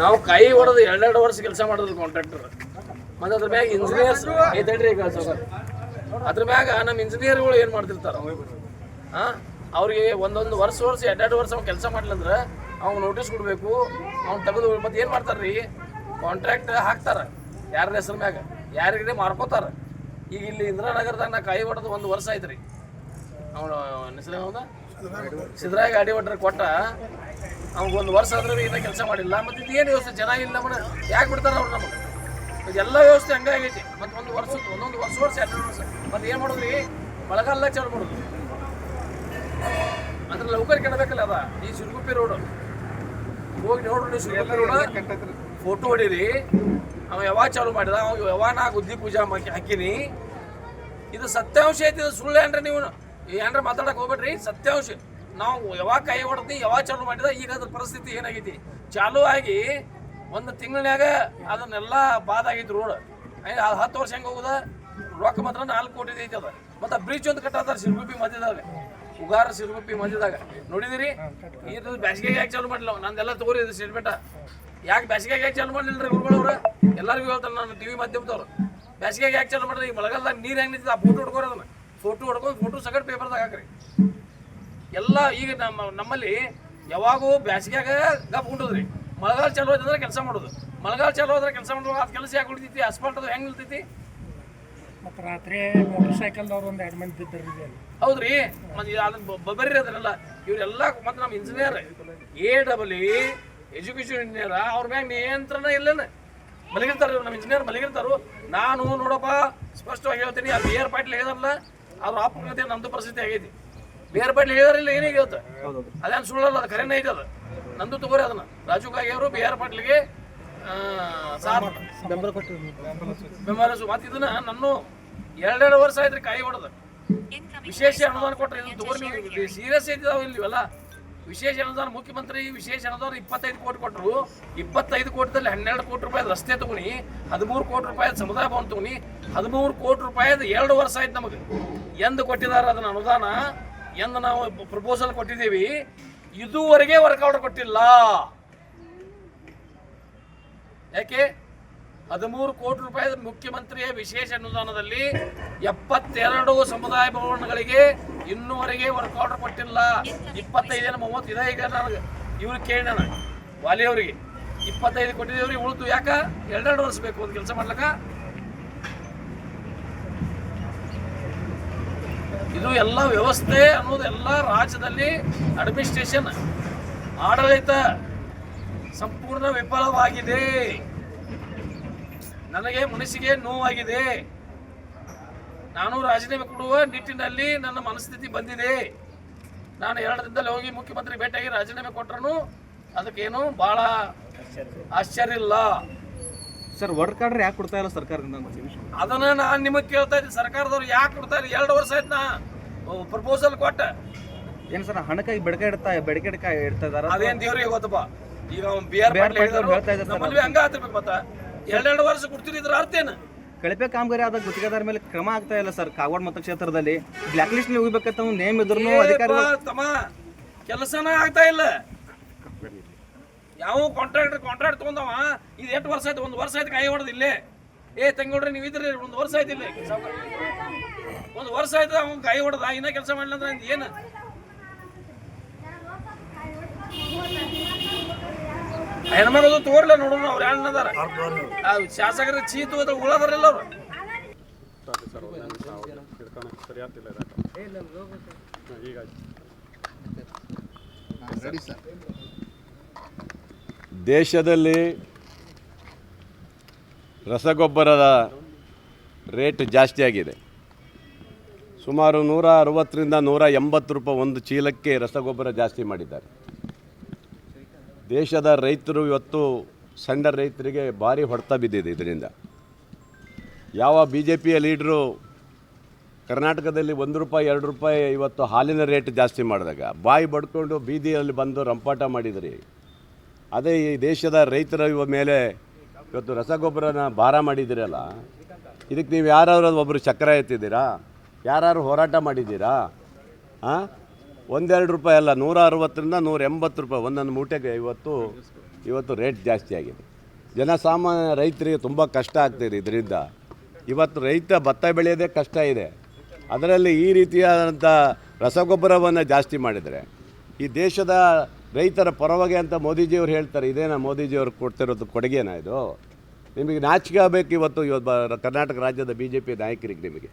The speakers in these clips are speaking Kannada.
ನಾವು ಕೈ ಹೊಡೆದು ಎರಡೆರಡು ವರ್ಷ ಕೆಲಸ ಮಾಡಿದ್ರು ಕಾಂಟ್ರಾಕ್ಟರ್ ಮತ್ತೆ ಅದ್ರ ಮ್ಯಾಗ ಇಂಜಿನಿಯರ್ಸ್ ಐತೇಳ್ರಿ ಈಗ ಅದ್ರ ಮ್ಯಾಗ ನಮ್ಮ ಇಂಜಿನಿಯರ್ಗಳು ಏನು ಮಾಡ್ತಿರ್ತಾರ? ಅವ್ರಿಗೆ ಒಂದೊಂದು ವರ್ಷ ವರ್ಷ, ಎರಡೆರಡು ವರ್ಷ ಅವ್ನು ಕೆಲಸ ಮಾಡ್ಲಂದ್ರ ಅವ್ನು ನೋಟಿಸ್ ಕೊಡಬೇಕು, ಅವ್ನು ತೆಗೆದು ಮತ್ತೆ ಏನು ಮಾಡ್ತಾರ್ರಿ? ಕಾಂಟ್ರಾಕ್ಟ್ ಹಾಕ್ತಾರೆ. ಯಾರ ಹೆಸರು ಮ್ಯಾಗ? ಯಾರಿಗೆ ಮಾರ್ಕೋತಾರೆ? ಈಗ ಇಲ್ಲಿ ಇಂದಿರಾನಗರದಾಗ ನಾ ಕೈ ಹೊಡೆದು ಒಂದು ವರ್ಷ ಆಯ್ತು ಅವನು ಹೆಸರು ಗಾಡಿ ಹೊಡ್ರಿ ಕೊಟ್ಟ. ಒಂದು ವರ್ಷ ಆದ್ರೆ ಇನ್ನೂ ಕೆಲಸ ಮಾಡಿಲ್ಲ. ಮತ್ತೆ ಏನು ವ್ಯವಸ್ಥೆ? ಜನ ಇಲ್ಲ ನಮ್ಮನ್ನ ಯಾಕೆ ಬಿಡ್ತಾರೆ ಅವ್ರು ನಮಗೆ? ಎಲ್ಲ ವ್ಯವಸ್ಥೆ ಹಂಗಾಗೈತಿ. ಮತ್ತೆ ಒಂದು ವರ್ಷ ಒಂದೊಂದು ವರ್ಷ ವರ್ಷ ಎರಡು ವರ್ಷ. ಮತ್ತೆ ಏನು ಮಾಡೋದ್ರಿ? ಮಳೆಗಾಲ ಚಾಲು ಮಾಡೋದು. ಅಂದ್ರೆ ಲೌಕರ್ ಕೆಡಬೇಕಲ್ಲ ಅದ. ಈ ಸಿರುಗುಪ್ಪಿ ರೋಡ್ ಹೋಗಿ ನೋಡ್ರಿ ಸಿರುಗುಪ್ಪಿ ರೋಡ್ ಫೋಟೋ ಹೊಡೀರಿ. ಅವ ಯಾವಾಗ ಚಾಲು ಮಾಡಿದ? ಅವ ಯಾವಾಗ ನಾ ಗುದ್ದಿ ಪೂಜಾ ಮಾಡಿ ಹಾಕಿನಿ? ಇದು ಸತ್ಯಾಂಶ ಐತಿ ಇದು ಸುಳ್ಳು ಏನ್ರಿ ನೀವು? ಏನ್ರ ಮಾತಾಡಕ್ ಹೋಗ್ಬೇಡ್ರಿ. ಸತ್ಯಾಂಶ. ನಾವು ಯಾವಾಗ ಕೈ ಹೊಡೆದು ಯಾವಾಗ ಚಾಲು ಮಾಡಿದ ಈಗ ಅದ್ರ ಪರಿಸ್ಥಿತಿ ಏನಾಗೈತಿ? ಚಾಲು ಆಗಿ ಒಂದು ತಿಂಗಳನ್ಯಾಗ ಅದನ್ನೆಲ್ಲ ಬಾದ್ ಆಗೈತಿ ರೋಡ್ ಹತ್ತು ವರ್ಷ ಹೆಂಗೆ ಹೋಗುದ? ರೊಕ್ಕ ಮಾತ್ರ ನಾಲ್ಕು ಕೋಟಿ ಐತಿ ಅದ. ಮತ್ತೆ ಬ್ರಿಡ್ಜ್ ಒಂದು ಕಟ್ಟಾತಾರೆ ಸಿರುಗುಪ್ಪಿ ಮಧ್ಯದಾಗ ಉಗಾರ ಸಿರುಗುಪ್ಪಿ ಮಧ್ಯದಾಗ. ನೋಡಿದಿರಿ? ಇದು ಬ್ಯಾಸಿಗೆಗೆ ಯಾಕೆ ಚಾಲು ಮಾಡಿಲ್ಲ ನಂದೆಲ್ಲ ತಗೋರಿ ಇದು ಸ್ಟೇಟ್ಮೆಂಟ ಯಾಕೆ ಬ್ಯಾಸಿಗೆಗೆ ಯಾಕೆ ಚಾಲು ಮಾಡಲಿಲ್ಲ ರೀ ಎಲ್ಲರಿಗೂ ಹೇಳ್ತಾರೆ ನಾನು ಟಿವಿ ಮಾಧ್ಯಮದವ್ರು. ಬ್ಯಾಸಿಗೆಗೆ ಯಾಕೆ ಚಾಲು ಮಾಡಿದ್ರೆ ಈ ಮಳೆಗಾಲದಾಗ ನೀರು ಹೆಂಗೆ ನಿಂತಿದೆ? ಆ ಫೋಟೋ ಹೊಡ್ಕೋರಿ ಅದನ್ನ. ಫೋಟೋ ಹೊಡ್ಕೊಂಡು ಫೋಟೋ ಸಗಟ್ ಪೇಪರ್ದಾಗ ಹಾಕ್ರಿ. ಎಲ್ಲ ಈಗ ನಮ್ಮ ನಮ್ಮಲ್ಲಿ ಯಾವಾಗೂ ಬ್ಯಾಸಿಗ್ಯಾಗ ಗಪ್ ರೀ ಮಳೆಗಾಲ ಚಾಲು ಆಯ್ತಂದ್ರೆ ಕೆಲಸ ಮಾಡೋದು. ಮಳೆಗಾಲ ಚಾಲು ಆದ್ರೆ ಕೆಲಸ ಮಾಡೋದು ಅದು ಕೆಲಸ ಯಾಕೆ ಉಳಿತೈತಿ? ಅಸ್ಫಾಲ್ಟ್ ಅದು ಹೆಂಗೆ ನಿಲ್ತೈತಿ? ಮತ್ತು ರಾತ್ರಿ ಮೋಟರ್ ಸೈಕಲ್ದವ್ರು ಒಂದು ಎರಡು ಮಂದಿ ಬಿದ್ದರು ಹೌದ್ರಿ? ಮತ್ತೆ ಅದನ್ನ ಬರ್ರಿ ಅದನ್ನೆಲ್ಲ ಇವರೆಲ್ಲ ಮತ್ತೆ ನಮ್ಮ engineer A double education engineer ಅವ್ರ ಮ್ಯಾಗ ನಿಯಂತ್ರಣ ಇಲ್ಲೇನೆ? ಮಲಗಿರ್ತಾರೆ ನಮ್ಮ ಇಂಜಿನಿಯರ್ ಮಲಗಿರ್ತಾರು. ನಾನು ನೋಡಪ್ಪ ಸ್ಪಷ್ಟವಾಗಿ ಹೇಳ್ತೀನಿ ಆ ಏರ್ ಆರ್ ಪಾಟೀಲ್ ಹೇಳಿದಾರಲ್ಲ ಅವ್ರ ಅಪಘಾತ ನಮ್ದು ಪರಿಸ್ಥಿತಿ ಆಗೈತಿ. ಬಿ ಬಡ್ಲಿ ಪಾಟೀಲ್ ಹೇಳಿದಾರಿಲ್ಲ ಏನೇ ಹೇಳ್ತ ಅದೇನು ಸುಳ್ಳಲ್ಲ ಅದು ಕರೆನೇ ಐತೆ ಅದು. ನಂದು ತಗೋರಿ ಅದನ್ನ. ರಾಜು ಕಾಗೆ ಅವರು ಬಿ ಆರ್ ಪಾಟೀಲ್ಗೆ ಸಾರ್ ಬೆಂಬಲ ಮತ್ತೆ ಇದನ್ನ ನಾನು ಎರಡೆರಡು ವರ್ಷ ಆಯ್ತು ಕಾಯಿ ಹೊಡೆದ. ವಿಶೇಷ ಅನುದಾನ ಕೊಟ್ಟರೆ ಇದು ತಗೋರಿ ಸೀರಿಯಸ್ ಐತಿದಾವ ಇಲ್ಲಿ ಇವೆಲ್ಲ. ವಿಶೇಷ ಅನುದಾನ ಮುಖ್ಯಮಂತ್ರಿ ವಿಶೇಷ ಅನುದಾನ ಇಪ್ಪತ್ತೈದು ಕೋಟಿ ಕೊಟ್ಟರು ಇಪ್ಪತ್ತೈದು ಕೋಟಿದಲ್ಲಿ ಹನ್ನೆರಡು ಕೋಟಿ ರೂಪಾಯಿ ರಸ್ತೆ ತಗೊನಿ ಹದಿಮೂರು ಕೋಟಿ ರೂಪಾಯಿ ಸಮುದಾಯ ಭವನ ತಗೊನಿ ಹದಿಮೂರು ಕೋಟಿ ರೂಪಾಯಿ ಎರಡು ವರ್ಷ ಆಯ್ತು ನಮಗೆ. ಎಂದು ಕೊಟ್ಟಿದ್ದಾರೆ ಅದನ್ನ ಅನುದಾನ? ಎಂದು ನಾವು ಪ್ರಪೋಸಲ್ ಕೊಟ್ಟಿದ್ದೀವಿ, ಇದುವರೆಗೆ ವರ್ಕೌಟ್ ಕೊಟ್ಟಿಲ್ಲ. ಯಾಕೆ? ಹದಿಮೂರು ಕೋಟಿ ರೂಪಾಯಿ ಮುಖ್ಯಮಂತ್ರಿಯ ವಿಶೇಷ ಅನುದಾನದಲ್ಲಿ ಎಪ್ಪತ್ತೆರಡು ಸಮುದಾಯ ಭವನಗಳಿಗೆ ಇನ್ನೂವರೆಗೆ ವರ್ಕೌಟ್ ಕೊಟ್ಟಿಲ್ಲ. ಇಪ್ಪತ್ತೈದು ಮೂವತ್ತು ಇದೆ ಈಗ ನನಗೆ. ಇವ್ರಿಗೆ ಕೇಳಿ ವಾಲಿಯವರಿಗೆ. ಇಪ್ಪತ್ತೈದು ಕೊಟ್ಟಿದ್ದೇವ್ರಿಗೆ ಉಳಿದು ಯಾಕೆ? ಎರಡೆರಡು ವರ್ಷ ಬೇಕು ಒಂದು ಕೆಲಸ ಮಾಡ್ಲಕ್ಕ. ಇದು ಎಲ್ಲ ವ್ಯವಸ್ಥೆ ಅನ್ನೋದು ಎಲ್ಲ ರಾಜ್ಯದಲ್ಲಿ ಅಡ್ಮಿನಿಸ್ಟ್ರೇಷನ್ ಆಡಳಿತ ಸಂಪೂರ್ಣ ವಿಫಲವಾಗಿದೆ. ನನಗೆ ಮನಸ್ಸಿಗೆ ನೋವಾಗಿದೆ. ನಾನು ರಾಜೀನಾಮೆ ಕೊಡುವ ನಿಟ್ಟಿನಲ್ಲಿ ನನ್ನ ಮನಸ್ಥಿತಿ ಬಂದಿದೆ. ನಾನು ಎರಡು ದಿನದಲ್ಲಿ ಹೋಗಿ ಮುಖ್ಯಮಂತ್ರಿ ಭೇಟಿಯಾಗಿ ರಾಜೀನಾಮೆ ಕೊಟ್ಟರು ಅದಕ್ಕೇನು ಭಾಳ ಆಶ್ಚರ್ಯ ಇಲ್ಲ. ಸರ್ ವರ್ಕ್ ಆರ್ಡರ್ ಯಾಕೆ ಕೊಡ್ತಾ ಇಲ್ಲ ಸರ್ಕಾರದಿಂದ ಅಂತ ವಿಷಯ. ಅದನ್ನ ನಾನು ನಿಮಗೆ ಕೇಳ್ತಾ ಇದ್ದೀನಿ. ಸರ್ಕಾರದವ್ರು ಯಾಕೆ ಕೊಡ್ತಾರೆ ಎರಡು ವರ್ಷ ಆಯ್ತು ನಾ ಪ್ರಪೋಸಲ್ ಕೊಟ್ಟ. ಏನು ಸರ್ ಹಣಕ್ಕಾಗಿ ಬೆಡಕ ಇಡ್ತಾ ಬೆಡಕೆ ಇಡ್ತಾ ಇಡ್ತಾ ಇದಾರ ಅದೇನ್ ದೇವ್ರಿಗೆ ಗೊತ್ತಪ್ಪ? ಈಗ ಅವ್ನು B R B R Patil ಅವ್ರು ಹೇಳ್ತಾ ಇದ್ದಾರೆ ಸರ್. ನಮ್ಮಲ್ಲಿ ಹಂಗ ಆಗ್ತಿರ್ಬೇಕು ಮತ್ತ. ಎರಡೆರಡು ವರ್ಷ ಕೊಡ್ತಿದ್ರ ಅರ್ಥ ಏನು? ಕಳಪೆ ಕಾಮಗಾರಿ ಆದ ಗುತ್ತಿಗೆದಾರ ಮೇಲೆ ಕ್ರಮ ಆಗ್ತಾ ಇಲ್ಲ ಸರ್ ಕಾಗವಾಡ ಮತಕ್ಷೇತ್ರದಲ್ಲಿ. ಬ್ಲಾಕ್ ಲಿಸ್ಟ್ ಹೋಗ್ಬೇಕಂತ ಒಂದು ನೇಮ್ ಇದ್ರು ಅಧಿಕಾರಿ ತಮ್ಮ. ಕೆಲಸನ ಆಗ್ತಾ ಇಲ್ಲ. ಯಾವ ಕಾಂಟ್ರಾಕ್ಟರ್ ಕಾಂಟ್ರಾಕ್ಟ್ ತಗೊಂಡವ? ಇದು ಎಷ್ಟು ವರ್ಷ ಆಯ್ತು? ಒಂದು ವರ್ಷ ಆಯ್ತು ಕೈ ಹೊಡೆದು ಇಲ್ಲೇ. ಏ ತಂಗೋಡ್ರಿ ನೀವು ಇದ್ರಿ ಒಂದು ವರ್ಷ ಆಯ್ತು ಇಲ್ಲಿ. ಒಂದು ವರ್ಷ ಆಯ್ತು ಅವ್ನು ಕೈ ಹೊಡೆದ. ಇನ್ನೂ ಕೆಲಸ ಮಾಡ್ಲಿಲ್ಲ ಅಂದ್ರೆ ಏನು ಏನು? ಹೆಣ್ಮಗಳು ತೋರ್ಲ ನೋಡೋಣ ಅವ್ರು ಯಾರು ಅದಾರ. ಆ ಶಾಸಕರ ಚೀತು ಅದ ಉಳದಾರಲ್ಲ ಅವ್ರು. ದೇಶದಲ್ಲಿ ರಸಗೊಬ್ಬರದ ರೇಟ್ ಜಾಸ್ತಿ ಆಗಿದೆ. ಸುಮಾರು ನೂರ ಅರವತ್ತರಿಂದ ನೂರ ಎಂಬತ್ತು ರೂಪಾಯಿ ಒಂದು ಚೀಲಕ್ಕೆ ರಸಗೊಬ್ಬರ ಜಾಸ್ತಿ ಮಾಡಿದ್ದಾರೆ. ದೇಶದ ರೈತರು ಇವತ್ತು ಸಣ್ಣ ರೈತರಿಗೆ ಭಾರಿ ಹೊಡೆತ ಬಿದ್ದಿದೆ ಇದರಿಂದ. ಯಾವ ಬಿ ಜೆ ಪಿಯ ಲೀಡ್ರು ಕರ್ನಾಟಕದಲ್ಲಿ ಒಂದು ರೂಪಾಯಿ, ಎರಡು ರೂಪಾಯಿ ಇವತ್ತು ಹಾಲಿನ ರೇಟ್ ಜಾಸ್ತಿ ಮಾಡಿದಾಗ, ಬಾಯಿ ಬಡ್ಕೊಂಡು ಬೀದಿಯಲ್ಲಿ ಬಂದು ರಂಪಾಟ ಮಾಡಿದ್ರಿ. ಅದೇ ಈ ದೇಶದ ರೈತರ ಇವ ಮೇಲೆ ಇವತ್ತು ರಸಗೊಬ್ಬರನ ಭಾರ ಮಾಡಿದ್ದೀರಲ್ಲ? ಇದಕ್ಕೆ ನೀವು ಯಾರಾದ್ರೂ ಒಬ್ಬರು ಚಕ್ರ ಎತ್ತಿದ್ದೀರಾ? ಯಾರು ಹೋರಾಟ ಮಾಡಿದ್ದೀರಾ? ಹಾಂ ಒಂದೆರಡು ರೂಪಾಯಿ ಅಲ್ಲ, ನೂರ ಅರವತ್ತರಿಂದ ನೂರ ಎಂಬತ್ತು ರೂಪಾಯಿ ಒಂದೊಂದು ಮೂಟೆಗೆ ಇವತ್ತು ಇವತ್ತು ರೇಟ್ ಜಾಸ್ತಿ ಆಗಿದೆ. ಜನಸಾಮಾನ್ಯ ರೈತರಿಗೆ ತುಂಬ ಕಷ್ಟ ಆಗ್ತಿದೆ ಇದರಿಂದ. ಇವತ್ತು ರೈತ ಭತ್ತ ಬೆಳೆಯೋದೇ ಕಷ್ಟ ಇದೆ. ಅದರಲ್ಲಿ ಈ ರೀತಿಯಾದಂಥ ರಸಗೊಬ್ಬರವನ್ನು ಜಾಸ್ತಿ ಮಾಡಿದರೆ ಈ ದೇಶದ ರೈತರ ಪರವಾಗಿ ಅಂತ ಮೋದಿಜಿಯವರು ಹೇಳ್ತಾರೆ, ಇದೇನಾ ಮೋದಿಜಿಯವರು ಕೊಡ್ತಿರೋದು ಕೊಡುಗೆನಾ ಇದು? ನಿಮಗೆ ನಾಚಿಕೆ ಆಗಬೇಕು ಇವತ್ತು ಇವತ್ತು ಕರ್ನಾಟಕ ರಾಜ್ಯದ ಬಿ ಜೆ ಪಿ ನಾಯಕರಿಗೆ ನಿಮಗೆ.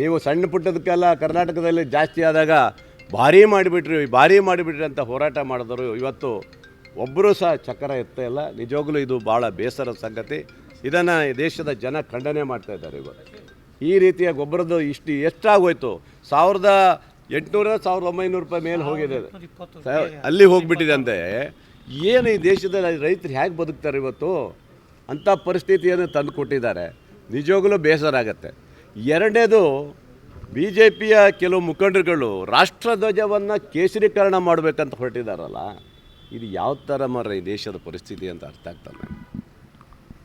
ನೀವು ಸಣ್ಣ ಪುಟ್ಟದಕ್ಕೆಲ್ಲ ಕರ್ನಾಟಕದಲ್ಲಿ ಜಾಸ್ತಿ ಆದಾಗ ಭಾರಿ ಮಾಡಿಬಿಟ್ರಿ ಭಾರಿ ಮಾಡಿಬಿಟ್ರಿ ಅಂತ ಹೋರಾಟ ಮಾಡಿದ್ರು ಇವತ್ತು ಒಬ್ಬರೂ ಸಹ ಚಕ್ರ ಎತ್ತ ಇಲ್ಲ. ನಿಜವಾಗ್ಲೂ ಇದು ಭಾಳ ಬೇಸರದ ಸಂಗತಿ. ಇದನ್ನು ದೇಶದ ಜನ ಖಂಡನೆ ಮಾಡ್ತಾ ಇದ್ದಾರೆ ಇವತ್ತು ಈ ರೀತಿಯ ಗೊಬ್ಬರದ ಇಷ್ಟು ಎಷ್ಟಾಗೋಯ್ತು? ಸಾವಿರದ ಎಂಟುನೂರ ಸಾವಿರದ ಒಂಬೈನೂರು ರೂಪಾಯಿ ಮೇಲೆ ಹೋಗಿದೆ ಅದು. ಅಲ್ಲಿ ಹೋಗ್ಬಿಟ್ಟಿದೆ ಅಂತೆ ಏನು ಈ ದೇಶದ ರೈತರು ಹೇಗೆ ಬದುಕ್ತಾರೆ ಇವತ್ತು? ಅಂಥ ಪರಿಸ್ಥಿತಿಯನ್ನು ತಂದು ಕೊಟ್ಟಿದ್ದಾರೆ. ನಿಜವಾಗಲೂ ಬೇಸರ ಆಗತ್ತೆ. ಎರಡನೇದು ಬಿ ಜೆ ಪಿಯ ಕೆಲವು ಮುಖಂಡರುಗಳು ರಾಷ್ಟ್ರಧ್ವಜವನ್ನು ಕೇಸರೀಕರಣ ಮಾಡಬೇಕಂತ ಹೊರಟಿದಾರಲ್ಲ ಇದು ಯಾವ ಥರ ಮರ ಈ ದೇಶದ ಪರಿಸ್ಥಿತಿ ಅಂತ ಅರ್ಥ ಆಗ್ತಲ್ಲ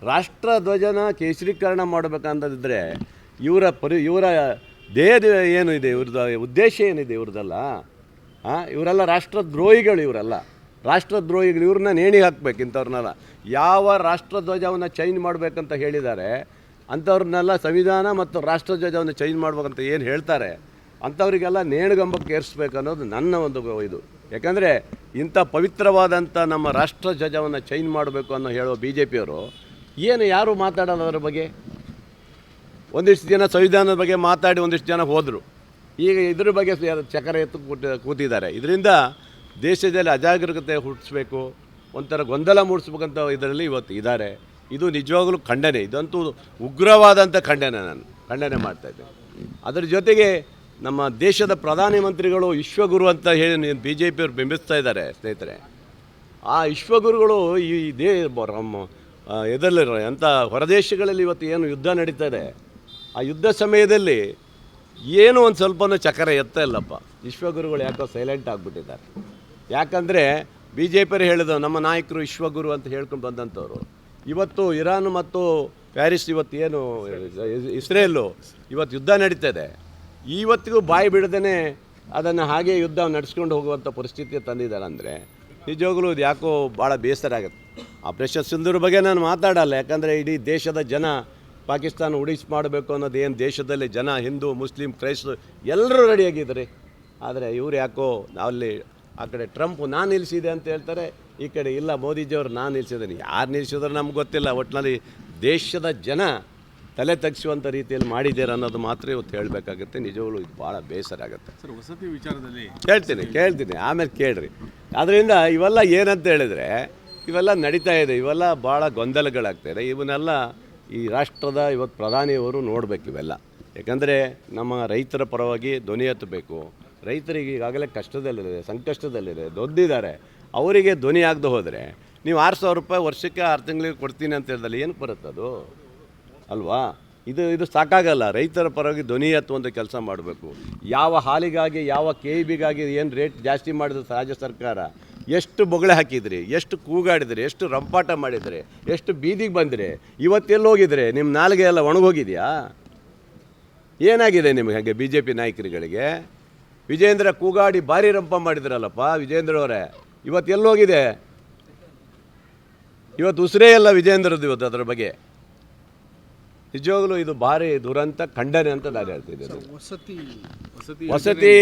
ರಾಷ್ಟ್ರಧ್ವಜನ ಕೇಸರೀಕರಣ ಮಾಡಬೇಕಂತಂದಿದ್ರೆ ಇವರ ಪರಿ ಇವರ ದೇಹದ ಏನು ಇದೆ, ಇವ್ರದ್ದು ಉದ್ದೇಶ ಏನಿದೆ ಇವ್ರದ್ದಲ್ಲ? ಹಾಂ ಇವರೆಲ್ಲ ರಾಷ್ಟ್ರದ್ರೋಹಿಗಳು ಇವರೆಲ್ಲ. ರಾಷ್ಟ್ರದ್ರೋಹಿಗಳು, ಇವ್ರನ್ನ ನೇಣಿ ಹಾಕ್ಬೇಕು ಇಂಥವ್ರನ್ನೆಲ್ಲ. ಯಾವ ರಾಷ್ಟ್ರಧ್ವಜವನ್ನು ಚೇಂಜ್ ಮಾಡಬೇಕಂತ ಹೇಳಿದ್ದಾರೆ ಅಂಥವ್ರನ್ನೆಲ್ಲ ಸಂವಿಧಾನ ಮತ್ತು ರಾಷ್ಟ್ರಧ್ವಜವನ್ನು ಚೇಂಜ್ ಮಾಡ್ಬೇಕಂತ ಏನು ಹೇಳ್ತಾರೆ, ಅಂಥವರಿಗೆಲ್ಲ ನೇಣುಗಂಬಕ್ಕೆ ಏರಿಸ್ಬೇಕು ಅನ್ನೋದು ನನ್ನ ಒಂದು ಇದು. ಯಾಕಂದರೆ ಇಂಥ ಪವಿತ್ರವಾದಂಥ ನಮ್ಮ ರಾಷ್ಟ್ರಧ್ವಜವನ್ನು ಚೇಂಜ್ ಮಾಡಬೇಕು ಅನ್ನೋ ಹೇಳೋ ಬಿ ಜೆ ಪಿಯವರು ಏನು ಯಾರು ಮಾತಾಡೋಲ್ಲ ಅದರ ಬಗ್ಗೆ? ಒಂದಿಷ್ಟು ಜನ ಸಂವಿಧಾನದ ಬಗ್ಗೆ ಮಾತಾಡಿ ಒಂದಿಷ್ಟು ಜನ ಹೋದರು. ಈಗ ಇದ್ರ ಬಗ್ಗೆ ಚಕರ ಎತ್ತು ಕೂತ ಕೂತಿದ್ದಾರೆ. ಇದರಿಂದ ದೇಶದಲ್ಲಿ ಅಜಾಗರೂಕತೆ ಹುಟ್ಟಿಸ್ಬೇಕು, ಒಂಥರ ಗೊಂದಲ ಮೂಡಿಸ್ಬೇಕಂತ ಇದರಲ್ಲಿ ಇವತ್ತು ಇದ್ದಾರೆ. ಇದು ನಿಜವಾಗಲೂ ಖಂಡನೆ. ಇದಂತೂ ಉಗ್ರವಾದಂಥ ಖಂಡನೆ ನಾನು. ಖಂಡನೆ ಮಾಡ್ತಾ ಇದ್ದೆ ಅದರ ಜೊತೆಗೆ ನಮ್ಮ ದೇಶದ ಪ್ರಧಾನಮಂತ್ರಿಗಳು ವಿಶ್ವಗುರು ಅಂತ ಹೇಳಿ ಬಿ ಜೆ ಪಿಯವರು ಬಿಂಬಿಸ್ತಾ ಇದ್ದಾರೆ ಸ್ನೇಹಿತರೆ. ಆ ವಿಶ್ವಗುರುಗಳು ಈ ದೇ ಇದರಲ್ಲಿ ಅಂಥ ಹೊರದೇಶಗಳಲ್ಲಿ ಇವತ್ತು ಏನು ಯುದ್ಧ ನಡೀತಾ ಇದೆ. ಆ ಯುದ್ಧ ಸಮಯದಲ್ಲಿ ಏನು ಒಂದು ಸ್ವಲ್ಪನೂ ಚಕರ ಎತ್ತ ಇಲ್ಲಪ್ಪ. ವಿಶ್ವಗುರುಗಳು ಯಾಕೋ ಸೈಲೆಂಟ್ ಆಗಿಬಿಟ್ಟಿದ್ದಾರೆ. ಯಾಕಂದರೆ ಬಿ ಜೆ ಪಿಯರು ಹೇಳಿದ್ರು ನಮ್ಮ ನಾಯಕರು ವಿಶ್ವಗುರು ಅಂತ ಹೇಳ್ಕೊಂಡು ಬಂದಂಥವ್ರು ಇವತ್ತು ಇರಾನ್ ಮತ್ತು ಪ್ಯಾರಿಸ್ ಇವತ್ತು ಏನು ಇಸ್ರೇಲು ಇವತ್ತು ಯುದ್ಧ ನಡೀತದೆ. ಇವತ್ತಿಗೂ ಬಾಯಿ ಬಿಡದೇ ಅದನ್ನು ಹಾಗೆ ಯುದ್ಧ ನಡೆಸ್ಕೊಂಡು ಹೋಗುವಂಥ ಪರಿಸ್ಥಿತಿ ತಂದಿದ್ದಾರೆ ಅಂದರೆ ನಿಜವಾಗ್ಲೂ ಇದು ಯಾಕೋ ಭಾಳ ಬೇಸರ ಆಗುತ್ತೆ. ಆಪರೇಷನ್ ಸಿಂಧೂರ್ ಬಗ್ಗೆ ನಾನು ಮಾತಾಡಲ್ಲ, ಯಾಕಂದರೆ ಇಡೀ ದೇಶದ ಜನ ಪಾಕಿಸ್ತಾನ ಉಳಿಸಿ ಮಾಡಬೇಕು ಅನ್ನೋದು ಏನು ದೇಶದಲ್ಲಿ ಜನ ಹಿಂದೂ ಮುಸ್ಲಿಂ ಕ್ರೈಸ್ತ ಎಲ್ಲರೂ ರೆಡಿಯಾಗಿದ್ದಾರೆ ಆದರೆ ಇವ್ರು ಯಾಕೋ ಅಲ್ಲಿ ಆ ಕಡೆ ಟ್ರಂಪ್ ನಾನು ನಿಲ್ಲಿಸಿದೆ ಅಂತ ಹೇಳ್ತಾರೆ ಈ ಕಡೆ ಇಲ್ಲ ಮೋದಿಜಿಯವರು ನಾನು ನಿಲ್ಲಿಸಿದ್ದೀನಿ ಯಾರು ನಿಲ್ಲಿಸಿದ್ರು ನಮ್ಗೆ ಗೊತ್ತಿಲ್ಲ ಒಟ್ಟಿನಲ್ಲಿ ದೇಶದ ಜನ ತಲೆ ತಗ್ಸುವಂಥ ರೀತಿಯಲ್ಲಿ ಮಾಡಿದ್ದೀರ ಅನ್ನೋದು ಮಾತ್ರ ಇವತ್ತು ಹೇಳಬೇಕಾಗುತ್ತೆ. ನಿಜವಾಗ್ಲೂ ಇದು ಭಾಳ ಬೇಸರ ಆಗುತ್ತೆ. ಸರ್ ವಸತಿ ವಿಚಾರದಲ್ಲಿ ಕೇಳ್ತೀನಿ ಕೇಳ್ತೀನಿ. ಆಮೇಲೆ ಕೇಳ್ರಿ. ಅದರಿಂದ ಇವೆಲ್ಲ ಏನಂತ ಹೇಳಿದರೆ ಇವೆಲ್ಲ ನಡೀತಾ ಇದೆ. ಇವೆಲ್ಲ ಭಾಳ ಗೊಂದಲಗಳಾಗ್ತಾಯಿದೆ ಇವನ್ನೆಲ್ಲ ಈ ರಾಷ್ಟ್ರದ ಇವತ್ತು ಪ್ರಧಾನಿಯವರು ನೋಡಬೇಕು ಇವೆಲ್ಲ. ಯಾಕಂದರೆ ನಮ್ಮ ರೈತರ ಪರವಾಗಿ ಧ್ವನಿ ಎತ್ತಬೇಕು. ರೈತರಿಗೆ ಈಗಾಗಲೇ ಕಷ್ಟದಲ್ಲಿದೆ, ಸಂಕಷ್ಟದಲ್ಲಿದೆ ದೊಡ್ಡಿದ್ದಾರೆ ಅವರಿಗೆ ಧ್ವನಿ ಆಗದೆ ಹೋದರೆ ನೀವು ಆರು ಸಾವಿರ ರೂಪಾಯಿ ವರ್ಷಕ್ಕೆ ಆರು ತಿಂಗಳಿಗೆ ಕೊಡ್ತೀನಿ ಅಂತ ಹೇಳಿದಲ್ಲಿ ಏನು ಬರುತ್ತೆ ಅದು? ಅಲ್ವಾ? ಇದು ಇದು ಸಾಕಾಗಲ್ಲ. ರೈತರ ಪರವಾಗಿ ಧ್ವನಿ ಎತ್ತುವಂಥ ಕೆಲಸ ಮಾಡಬೇಕು. ಯಾವ ಹಾಲಿಗಾಗಿ, ಯಾವ ಕೆ ಬಿಗಾಗಿ ಏನು ರೇಟ್ ಜಾಸ್ತಿ ಮಾಡಿದ್ರು ರಾಜ್ಯ ಸರ್ಕಾರ? ಎಷ್ಟು ಬೊಗಳೆ ಹಾಕಿದ್ರಿ ಎಷ್ಟು ಕೂಗಾಡಿದ್ರಿ ಎಷ್ಟು ರಂಪಾಟ ಮಾಡಿದ್ರಿ ಎಷ್ಟು ಬೀದಿಗೆ ಬಂದ್ರಿ ಇವತ್ತೆಲ್ಲಿ ಹೋಗಿದ್ರಿ? ನಿಮ್ಮ ನಾಲ್ಗೆ ಎಲ್ಲ ಒಣಗೋಗಿದೆಯಾ ಏನಾಗಿದೆ ನಿಮಗೆ ಹಾಗೆ ಬಿ ಜೆ ಪಿ ನಾಯಕರುಗಳಿಗೆ? ವಿಜೇಂದ್ರ ಕೂಗಾಡಿ ಭಾರಿ ರಂಪ ಮಾಡಿದ್ರಲ್ಲಪ್ಪ ವಿಜೇಂದ್ರ ಅವರೇ ಇವತ್ತು ಎಲ್ಲೋಗಿದೆ ಇವತ್ತು ಉಸಿರೇ ಇಲ್ಲ ವಿಜೇಂದ್ರದ್ದು ಇವತ್ತು ಅದರ ಬಗ್ಗೆ. ನಿಜವಾಗ್ಲೂ ಇದು ಭಾರಿ ದುರಂತ ಖಂಡನೆ ಅಂತ ನಾನು ಹೇಳ್ತಿದ್ದೇನೆ. ವಸತಿ ವಸತಿ ವಸತಿ